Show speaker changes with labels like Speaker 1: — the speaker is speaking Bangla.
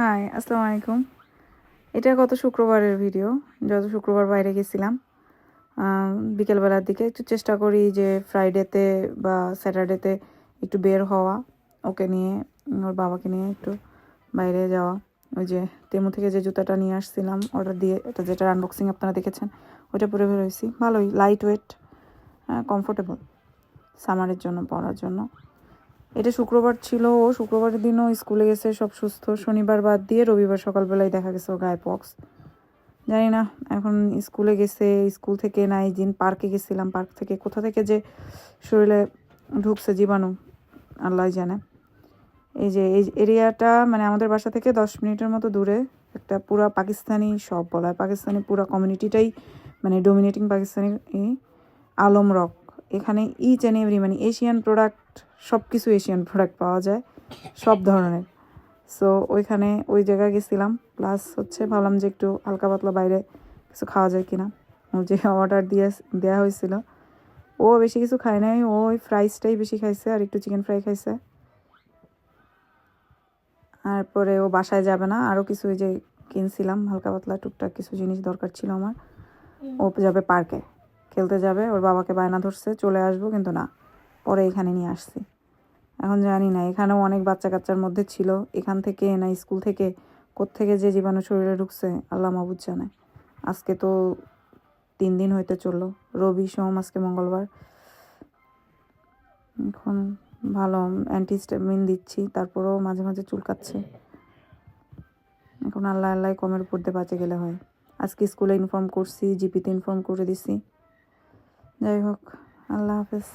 Speaker 1: হাই আসসালামু আলাইকুম। এটা গত শুক্রবারের ভিডিও যত শুক্রবার বাইরে গেছিলাম বিকেলবেলার দিকে একটু চেষ্টা করি যে ফ্রাইডেতে বা স্যাটারডেতে একটু বের হওয়া, ওকে নিয়ে, ওর বাবাকে নিয়ে একটু বাইরে যাওয়া। ওই যে তেমু থেকে যে জুতাটা নিয়ে আসছিলাম অর্ডার দিয়ে, এটা যেটা আনবক্সিং আপনারা দেখেছেন ওটা পরে বের হয়েছি। ভালোই লাইট ওয়েট কমফোর্টেবল সামারের জন্য, পরার জন্য। এটা শুক্রবার ছিল, ও শুক্রবারের দিনও স্কুলে গেছে, সব সুস্থ। শনিবার বাদ দিয়ে রবিবার সকালবেলায় দেখা গেছে ও গায়ে পক্স। জানি না, এখন স্কুলে গেছে, স্কুল থেকে নাই দিন পার্কে গেছিলাম, পার্ক থেকে কোথা থেকে যে শরীরে ঢুকছে জীবাণু আল্লাহ জানে। এই যে, এই এরিয়াটা মানে আমাদের বাসা থেকে দশ মিনিটের মতো দূরে, একটা পুরা পাকিস্তানি সব বলা হয়। পাকিস্তানি পুরা কমিউনিটিটাই মানে ডোমিনেটিং পাকিস্তানি আলম রক এখানে ইচ অ্যান্ড এভরি মানে এশিয়ান প্রোডাক্ট সব কিছু এশিয়ান প্রোডাক্ট পাওয়া যায়, সব ধরনের। সো ওইখানে ওই জায়গায় গেছিলাম প্লাস হচ্ছে ভাবলাম যে একটু হালকা পাতলা বাইরে কিছু খাওয়া যায় কিনা। যে অর্ডার দিয়ে দেওয়া হয়েছিল। ও বেশি কিছু খায় নাই, ও ওই ফ্রাইসটাই বেশি খাইছে আর একটু চিকেন ফ্রাই খাইছে। তারপরে ও বাসায় যাবে না আরও কিছু ওই যে কিনছিলাম, হালকা পাতলা টুকটাক কিছু জিনিস দরকার ছিল আমার। ও যাবে পার্কে খেলতে যাবে, ওর বাবাকে বায়না ধরছে, চলে আসব, কিন্তু না, পরে এখানে নিয়ে আসছি। এখন জানি না, এখানেও অনেক বাচ্চা কাচ্চার মধ্যে ছিল, এখান থেকে না, স্কুল থেকে, কোত্থেকে যে জীবাণু শরীরে ঢুকছে, আল্লাহ মাবুদ জানে। আজকে তো তিন দিন হইতে চলল, রবি, সোম, আজকে মঙ্গলবার। এখন ভালো, অ্যান্টিস্টামিন দিচ্ছি, তারপরেও মাঝে মাঝে চুলকাচ্ছে এখন আল্লাহ আল্লাহ কমের উপর দিয়ে বাঁচে গেলে হয়। আজকে স্কুলে ইনফর্ম করছি, জিপিতে ইনফর্ম করে দিছি। যাই হোক আল্লাহ হাফেজ